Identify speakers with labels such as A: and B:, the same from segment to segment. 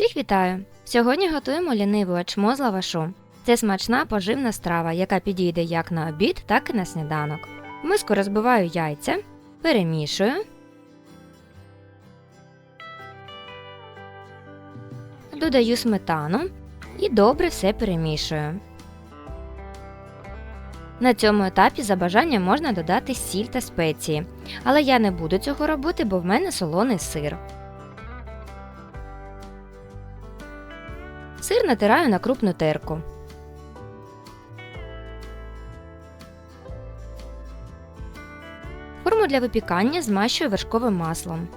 A: Всіх вітаю! Сьогодні готуємо ліниву ачмо з лавашу. Це смачна поживна страва, яка підійде як на обід, так і на сніданок. В миску розбиваю яйця, перемішую. Додаю сметану і добре все перемішую. На цьому етапі за бажанням можна додати сіль та спеції, але я не буду цього робити, бо в мене солоний сир. Сир натираю на крупну терку. Форму для випікання змащую вершковим маслом.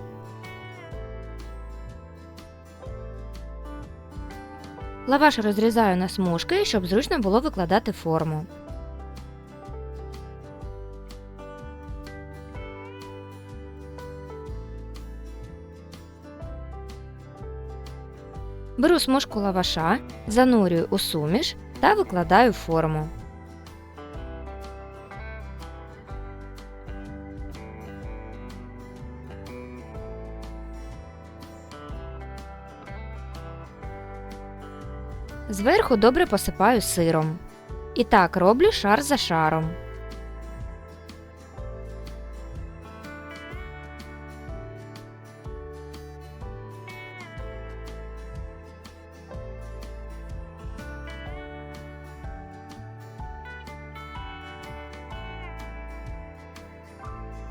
A: Лаваш розрізаю на смужки, щоб зручно було викладати форму. Беру смужку лаваша, занурюю у суміш та викладаю форму. Зверху добре посипаю сиром. І так роблю шар за шаром.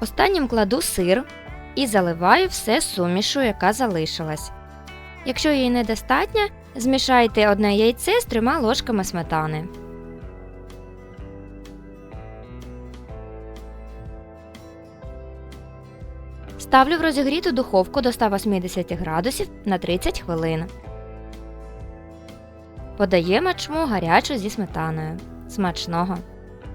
A: Останнім кладу сир і заливаю все сумішу, яка залишилась. Якщо її недостатньо, змішайте одне яйце з трьома ложками сметани. Ставлю в розігріту духовку до 180 градусів на 30 хвилин. Подаємо чму гарячу зі сметаною. Смачного!